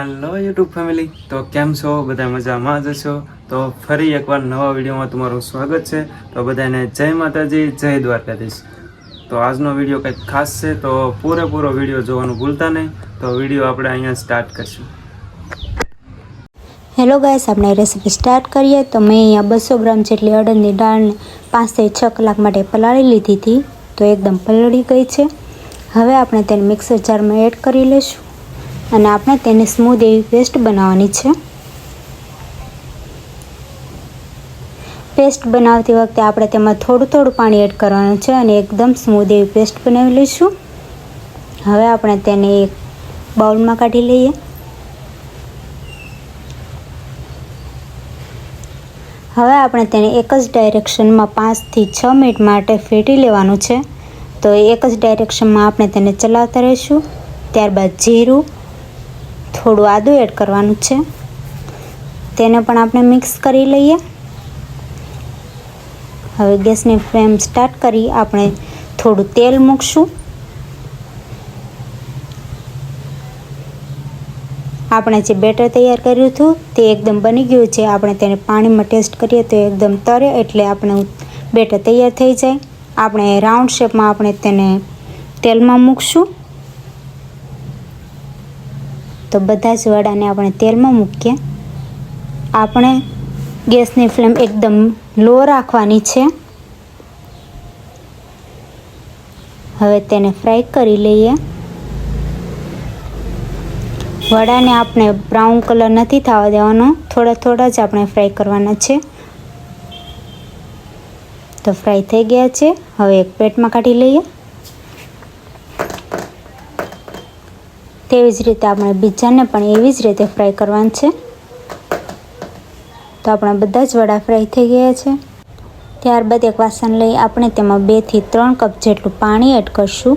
હાલો YouTube family તો કેમ છો? બધા મજામાં જ છો? તો ફરી એકવાર નવા વિડીયોમાં તમારું સ્વાગત છે. તો બધાને જય માતાજી, જય દ્વારકાધીશ. તો આજનો વીડિયો કંઈક ખાસ છે, તો પૂરેપૂરો વીડિયો જોવાનું ભૂલતા નહીં. તો વીડિયો આપણે અહીંયા સ્ટાર્ટ કરીશું. હેલો ગાઈસ આપણે રેસીપી સ્ટાર્ટ કરીએ. તો મેં અહીંયા બસો ગ્રામ જેટલી અડદની દાળને પાંચથી છ કલાક માટે પલાળી લીધી હતી. તો એકદમ પલળી ગઈ છે. હવે આપણે તેને મિક્સર જારમાં એડ કરી લઈશું. અને આપણે તેને સ્મૂધ એવી પેસ્ટ બનાવવાની છે. પેસ્ટ બનાવતી વખતે આપણે તેમાં થોડું થોડું પાણી એડ કરવાનું છે અને એકદમ સ્મૂધ એવી પેસ્ટ બનાવી લઈશું. હવે આપણે તેને એક બાઉલમાં કાઢી લઈએ. હવે આપણે તેને એક જ ડાયરેક્શનમાં પાંચથી છ મિનિટ માટે ફેટી લેવાનું છે. તો એક જ ડાયરેક્શનમાં આપણે તેને ચલાવતા રહીશું. ત્યારબાદ જીરું થોડું આદું એડ કરવાનું છે. તેને પણ આપણે મિક્સ કરી લઈએ. હવે ગેસની ફ્લેમ સ્ટાર્ટ કરી આપણે થોડું તેલ મૂકશું. આપણે જે બેટર તૈયાર કર્યું હતું તે એકદમ બની ગયું છે. આપણે તેને પાણીમાં ટેસ્ટ કરીએ તો એકદમ તરે એટલે આપણે બેટર તૈયાર થઈ જાય. આપણે રાઉન્ડ શેપમાં આપણે તેને તેલમાં મૂકશું. તો બધા જ વડાને આપણે તેલમાં મૂકીએ. આપણે ગેસની ફ્લેમ એકદમ લો રાખવાની છે. હવે તેને ફ્રાય કરી લઈએ. વડાને આપણે બ્રાઉન કલર નથી થવા દેવાનો, થોડા થોડા જ આપણે ફ્રાય કરવાના છે. તો ફ્રાય થઈ ગયા છે. હવે એક પ્લેટમાં કાઢી લઈએ. તેવી જ રીતે આપણે બીજાને પણ એવી જ રીતે ફ્રાય કરવાનું છે. તો આપણા બધા જ વડા ફ્રાય થઈ ગયા છે. ત્યારબાદ એક વાસણ લઈ આપણે તેમાં બેથી ત્રણ કપ જેટલું પાણી એડ કરશું.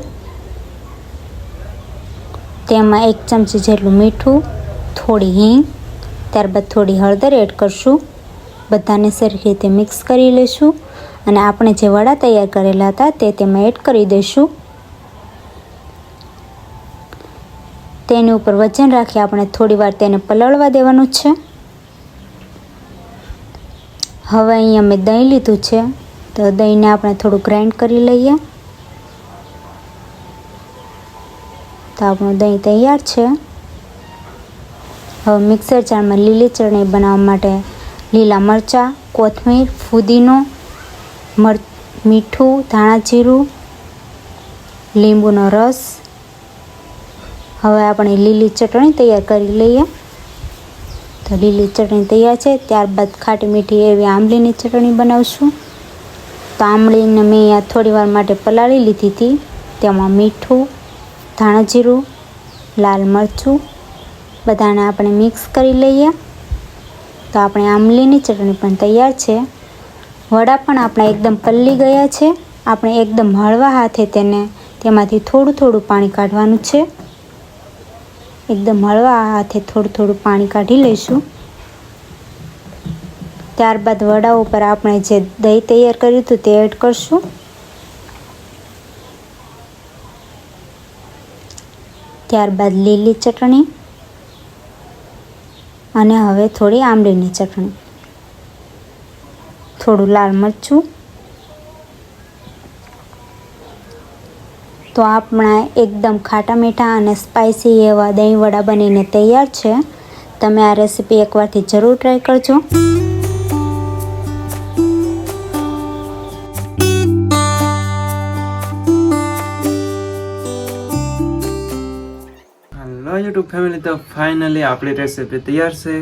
તેમાં એક ચમચી જેટલું મીઠું, થોડી હિંગ, ત્યારબાદ થોડી હળદર એડ કરશું. બધાને સરખી રીતે મિક્સ કરી લઈશું અને આપણે જે વડા તૈયાર કરેલા હતા તે તેમાં એડ કરી દઈશું. તેની ઉપર વજન રાખી આપણે થોડી વાર તેને પલળવા દેવાનું છે. હવે અહીંયા મેં દહીં લીધું છે. તો દહીંને આપણે થોડું ગ્રાઇન્ડ કરી લઈએ. તો આપણું દહીં તૈયાર છે. હવે મિક્સર જારમાં લીલી ચટણી બનાવવા માટે લીલા મરચાં, કોથમીર, ફુદીનો, મર, મીઠું, ધાણા જીરું, લીંબુનો રસ હવે આપણે લીલી ચટણી તૈયાર કરી લઈએ. તો લીલી ચટણી તૈયાર છે, ત્યારબાદ ખાટી મીઠી એવી આંબલીની ચટણી બનાવશું. તો આંબલીને મેં અહીંયા થોડી વાર માટે પલાળી લીધી હતી. તેમાં મીઠું, ધાણા જીરું, લાલ મરચું બધાને આપણે મિક્સ કરી લઈએ. તો આપણે આંબલીની ચટણી પણ તૈયાર છે. વડા પણ આપણા એકદમ પલ્લી ગયા છે. આપણે એકદમ હળવા હાથે તેને તેમાંથી થોડું થોડું પાણી કાઢવાનું છે. એકદમ હળવા હાથે થોડું થોડું પાણી કાઢી લઈશું. ત્યારબાદ વડા ઉપર આપણે જે દહીં તૈયાર કર્યું હતું તે એડ કરશું. ત્યારબાદ લીલી ચટણી અને હવે થોડી આંબલીની ચટણી. થોડું લાલ મરચું તો આપણા એકદમ ખાટા મીઠા અને સ્પાઇસી એવા દહીં વડા બનીને તૈયાર છે. તમે આ રેસીપી એકવારથી જરૂર ટ્રાય કરજો. યુટ્યુબ ફેમિલી તો ફાઇનલી આપણી રેસીપી તૈયાર છે.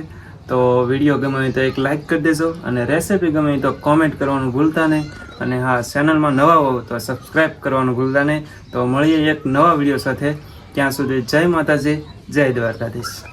તો વીડિયો ગમે તો એક લાઇક કરી દેજો અને રેસીપી ગમે તો કોમેન્ટ કરવાનું ભૂલતા નહીં. અને હા ચેનલમાં નવા હોવ તો સબસ્ક્રાઈબ કરવાનું ભૂલતા નહીં. તો મળીએ એક નવા વીડિયો સાથે. ત્યાં સુધી જય માતાજી, જય દ્વારકાધીશ.